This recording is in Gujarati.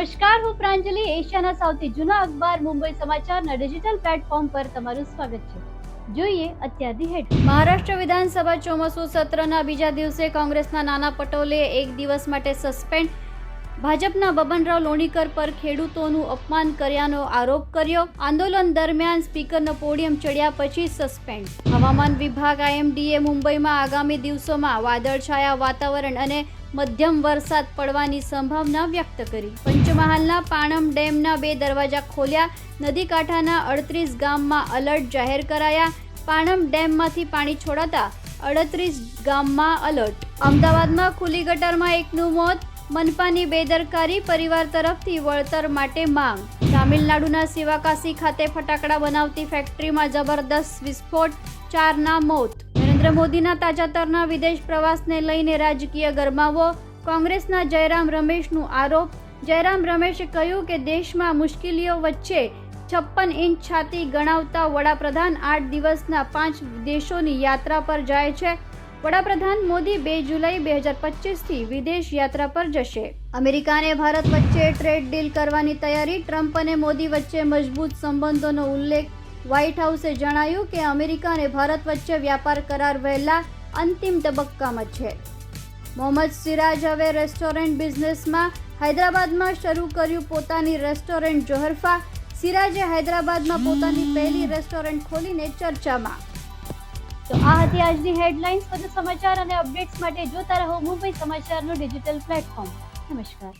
નમસ્કાર, હું પ્રાંજલિ, એશિયાના સૌથી જૂના અખબાર, મુંબઈ સમાચારના ડિજિટલ પ્લેટફોર્મ પર તમારું સ્વાગત છે. જોઈએ અત્યારની હેડ મહારાષ્ટ્ર વિધાનસભા ચોમાસુ સત્રના બીજા દિવસે કોંગ્રેસના નાના પટોલે એક દિવસ માટે સસ્પેન્ડ. ભાજપના બબનરાવ લોણીકર પર ખેડૂતોનું અપમાન કર્યાનો આરોપ કર્યો. આંદોલન દરમિયાન સ્પીકરનો પોડિયમ ચડ્યા પછી સસ્પેન્ડ. હવામાન વિભાગ આઈએમડીએ મુંબઈમાં આગામી દિવસોમાં વાદળછાયા વાતાવરણ અને મધ્યમ વરસાદ પડવાની સંભાવના વ્યક્ત કરી. પંચમહાલના પાણમ ડેમના બે દરવાજા ખોલ્યા. નદી કાંઠાના અડત્રીસ ગામમાં અલર્ટ જાહેર કરાયા. પાણમ ડેમમાંથી પાણી છોડાતા અડત્રીસ ગામમાં અલર્ટ. અમદાવાદમાં ખુલ્લી ગટરમાં એકનું મોત. મનપાની બેદરકારી પરિવાર તરફથી વળતર માટે માંગ. તામિલનાડુના સિવાકાસી ખાતે ફટાકડા બનાવતી ફેક્ટરીમાં જબરદસ્ત વિસ્ફોટ. ચારના મોત. નરેન્દ્ર મોદીના તાજેતરના વિદેશ પ્રવાસને લઈને રાજકીય ગરમાવો, કોંગ્રેસના જયરામ રમેશનું આરોપ. જયરામ રમેશે કહ્યું કે દેશમાં મુશ્કેલીઓ વચ્ચે છપ્પન ઇંચ છાતી ગણાવતા વડાપ્રધાન આઠ દિવસના પાંચ દેશોની યાત્રા પર જાય છે. વડાપ્રધાન મોદી બે જુલાઈ બે હજાર પચીસથી વિદેશ યાત્રા પર જશે. અમેરિકાને ભારત વચ્ચે ટ્રેડ ડીલ કરવાની તૈયારી, ટ્રમ્પ અને મોદી વચ્ચે મજબૂત સંબંધોનો ઉલ્લેખ વ્હાઇટ હાઉસે જણાવ્યું કે અમેરિકા અને ભારત વચ્ચે વ્યાપાર કરાર વહેલા અંતિમ તબક્કામાં છે. મોહમ્મદ સિરાજ હવે રેસ્ટોરન્ટ બિઝનેસમાં હૈદરાબાદમાં શરૂ કર્યું પોતાની રેસ્ટોરન્ટ જોહરફા. સિરાજે હૈદરાબાદમાં પોતાની પહેલી રેસ્ટોરન્ટ ખોલીને ચર્ચામાં. તો આ હતી આજની હેડલાઇન્સ વધુ સમાચાર અને અપડેટ્સ માટે જોતા રહો મુંબઈ સમાચારનું ડિજિટલ પ્લેટફોર્મ. નમસ્કાર.